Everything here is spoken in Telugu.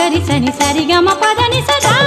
గరిసని సరిగమ పదని సదా